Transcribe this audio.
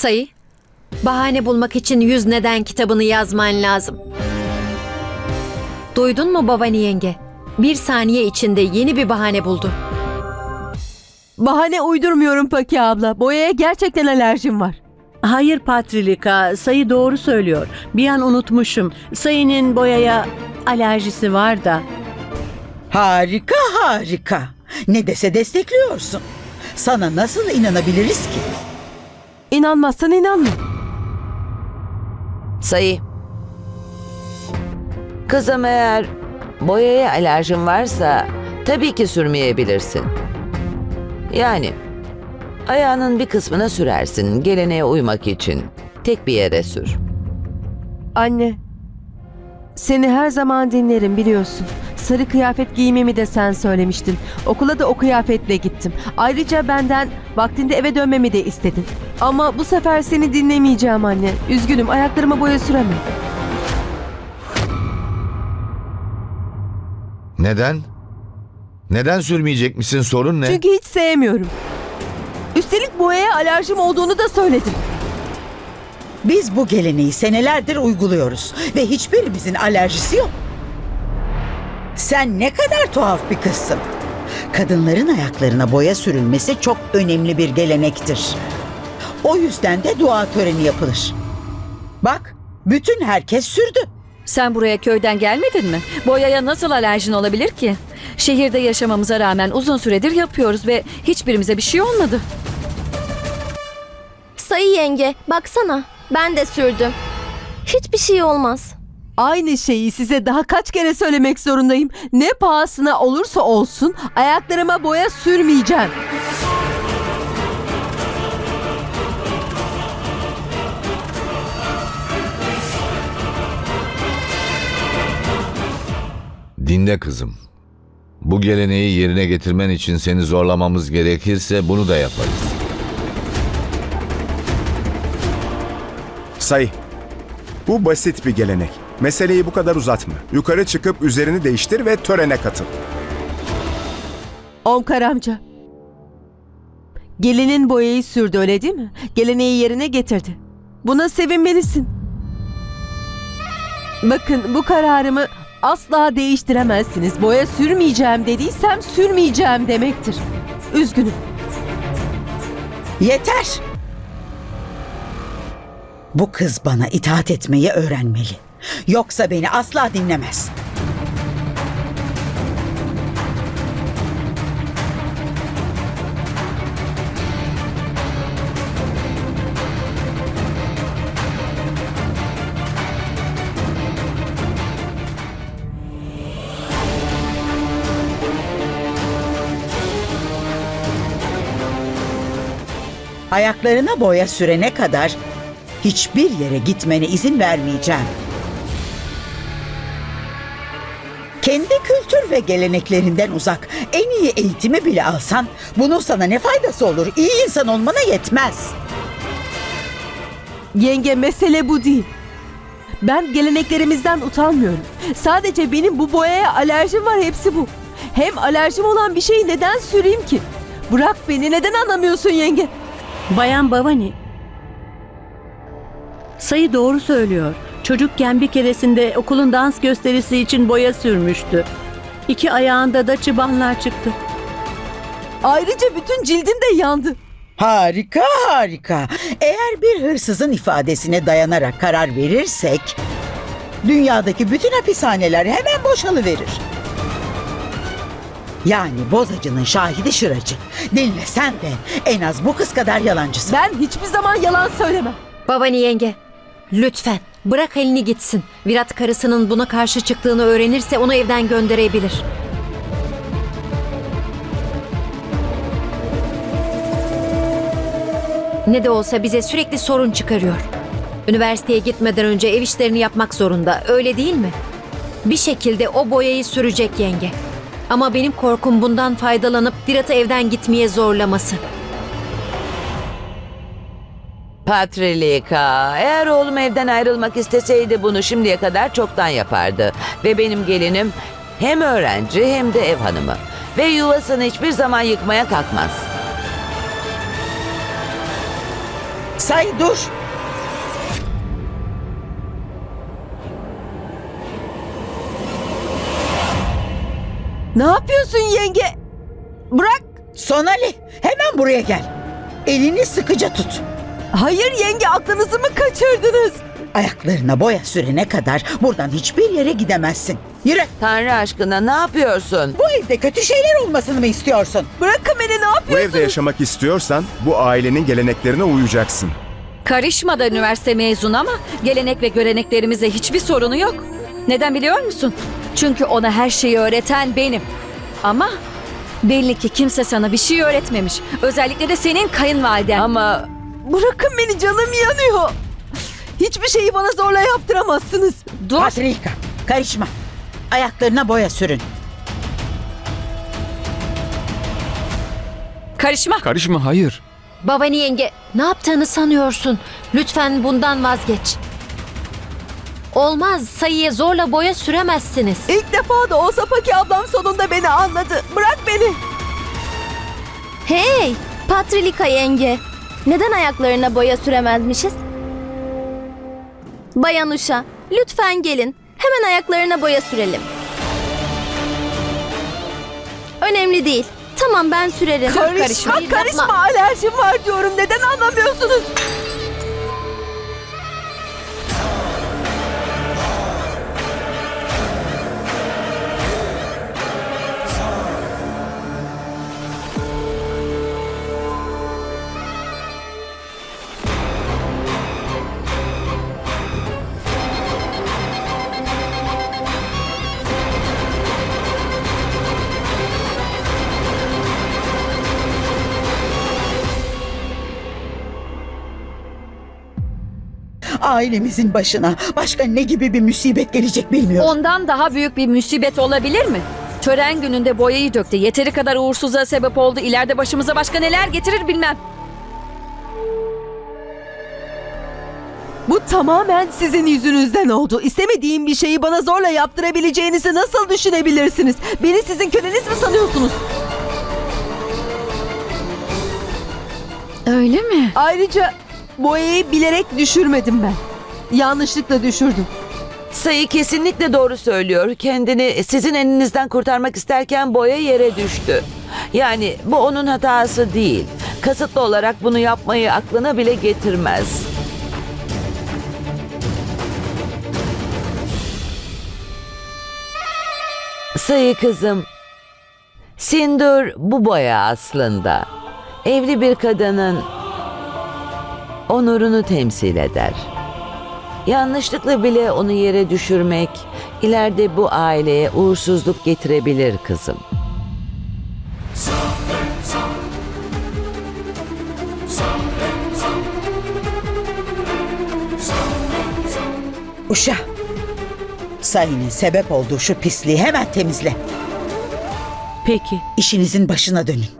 Sayı, bahane bulmak için yüz neden kitabını yazman lazım. Duydun mu babani yenge? Bir saniye içinde yeni bir bahane buldu. Bahane uydurmuyorum Paki abla. Boyaya gerçekten alerjim var. Hayır Patrilika, Sayı doğru söylüyor. Bir an unutmuşum. Sayı'nın boyaya alerjisi var da. Harika harika. Ne dese destekliyorsun. Sana nasıl inanabiliriz ki? İnanmazsan inanma. Sayı. Kızım eğer boyaya alerjin varsa tabii ki sürmeyebilirsin. Yani ayağının bir kısmına sürersin geleneğe uymak için. Tek bir yere sür. Anne. Seni her zaman dinlerim biliyorsun. Sarı kıyafet giymemi de sen söylemiştin. Okula da o kıyafetle gittim. Ayrıca benden vaktinde eve dönmemi de istedin. Ama bu sefer seni dinlemeyeceğim anne. Üzgünüm ayaklarıma boya süremem. Neden? Neden sürmeyecek misin sorun ne? Çünkü hiç sevmiyorum. Üstelik boyaya alerjim olduğunu da söyledim. Biz bu geleneği senelerdir uyguluyoruz ve hiçbirimizin alerjisi yok. Sen ne kadar tuhaf bir kızsın. Kadınların ayaklarına boya sürülmesi çok önemli bir gelenektir. O yüzden de dua töreni yapılır. Bak, bütün herkes sürdü. Sen buraya köyden gelmedin mi? Boyaya nasıl alerjin olabilir ki? Şehirde yaşamamıza rağmen uzun süredir yapıyoruz ve hiçbirimize bir şey olmadı. Sayı yenge, baksana. Ben de sürdüm. Hiçbir şey olmaz. Aynı şeyi size daha kaç kere söylemek zorundayım. Ne pahasına olursa olsun ayaklarıma boya sürmeyeceğim. Dinle kızım. Bu geleneği yerine getirmen için seni zorlamamız gerekirse bunu da yaparız. Sayı. Bu basit bir gelenek. Meseleyi bu kadar uzatma. Yukarı çıkıp üzerini değiştir ve törene katıl. Omkar amca. Gelinin boyayı sürdü öyle değil mi? Geleneği yerine getirdi. Buna sevinmelisin. Bakın bu kararımı asla değiştiremezsiniz. Boya sürmeyeceğim dediysem sürmeyeceğim demektir. Üzgünüm. Yeter! Bu kız bana itaat etmeyi öğrenmeli. Yoksa beni asla dinlemez. Ayaklarına boya sürene kadar hiçbir yere gitmene izin vermeyeceğim. Kendi kültür ve geleneklerinden uzak en iyi eğitimi bile alsan bunun sana ne faydası olur? İyi insan olmana yetmez. Yenge mesele bu değil. Ben geleneklerimizden utanmıyorum. Sadece benim bu boyaya alerjim var hepsi bu. Hem alerjim olan bir şeyi neden süreyim ki? Bırak beni neden anlamıyorsun yenge? Bayan Bavani. Sayı doğru söylüyor. Çocukken bir keresinde okulun dans gösterisi için boya sürmüştü. İki ayağında da çıbanlar çıktı. Ayrıca bütün cildim de yandı. Harika harika. Eğer bir hırsızın ifadesine dayanarak karar verirsek dünyadaki bütün hapishaneler hemen boşalıverir. Yani bozacının şahidi şıracı. Dinle sen de en az bu kız kadar yalancısın. Ben hiçbir zaman yalan söylemem. Babani yenge, lütfen bırak elini gitsin. Virat karısının buna karşı çıktığını öğrenirse onu evden gönderebilir. Ne de olsa bize sürekli sorun çıkarıyor. Üniversiteye gitmeden önce ev işlerini yapmak zorunda, öyle değil mi? Bir şekilde o boyayı sürecek yenge. Ama benim korkum bundan faydalanıp Virat'ı evden gitmeye zorlaması. Patrilika, eğer oğlum evden ayrılmak isteseydi bunu şimdiye kadar çoktan yapardı. Ve benim gelinim hem öğrenci hem de ev hanımı. Ve yuvasını hiçbir zaman yıkmaya kalkmaz. Say dur. Ne yapıyorsun yenge? Bırak. Sonali hemen buraya gel. Elini sıkıca tut. Hayır yenge aklınızı mı kaçırdınız? Ayaklarına boya sürene kadar buradan hiçbir yere gidemezsin. Yürü. Tanrı aşkına ne yapıyorsun? Bu evde kötü şeyler olmasını mı istiyorsun? Bırakın beni ne Bu yapıyorsunuz? evde yaşamak istiyorsan bu ailenin geleneklerine uyacaksın. Karışma da üniversite mezunu ama gelenek ve göreneklerimize hiçbir sorunu yok. Neden biliyor musun? Çünkü ona her şeyi öğreten benim. Ama belli ki kimse sana bir şey öğretmemiş. Özellikle de senin kayınvaliden. Ama Bırakın beni canım yanıyor. Hiçbir şeyi bana zorla yaptıramazsınız. Dur. Patrika karışma. Ayaklarına boya sürün. Karışma. Karışma hayır. Babani yenge ne yaptığını sanıyorsun? Lütfen bundan vazgeç. Olmaz sayıya zorla boya süremezsiniz. İlk defa da olsa Paki ablam sonunda beni anladı. Bırak beni. Hey, Patrilika yenge. Neden ayaklarına boya süremezmişiz? Bayan Uşa, lütfen gelin. Hemen ayaklarına boya sürelim. Önemli değil. Tamam ben sürerim. Karışma, karışma. yapma. Alerjim var diyorum. Neden anlamıyorsunuz? Ailemizin başına başka ne gibi bir musibet gelecek bilmiyorum. Ondan daha büyük bir musibet olabilir mi? Tören gününde boyayı döktü. Yeteri kadar uğursuzluğa sebep oldu. İleride başımıza başka neler getirir bilmem. Bu tamamen sizin yüzünüzden oldu. İstemediğim bir şeyi bana zorla yaptırabileceğinizi nasıl düşünebilirsiniz? Beni sizin köleniz mi sanıyorsunuz? Öyle mi? Ayrıca boyayı bilerek düşürmedim ben. Yanlışlıkla düşürdüm. sayı kesinlikle doğru söylüyor. Kendini sizin elinizden kurtarmak isterken boya yere düştü. Yani bu onun hatası değil. Kasıtlı olarak bunu yapmayı aklına bile getirmez. Sayı kızım. Sindur bu boya aslında. Evli bir kadının onurunu temsil eder. Yanlışlıkla bile onu yere düşürmek ileride bu aileye uğursuzluk getirebilir kızım. Uşa. Sayının sebep olduğu şu pisliği hemen temizle. Peki. İşinizin başına dönün.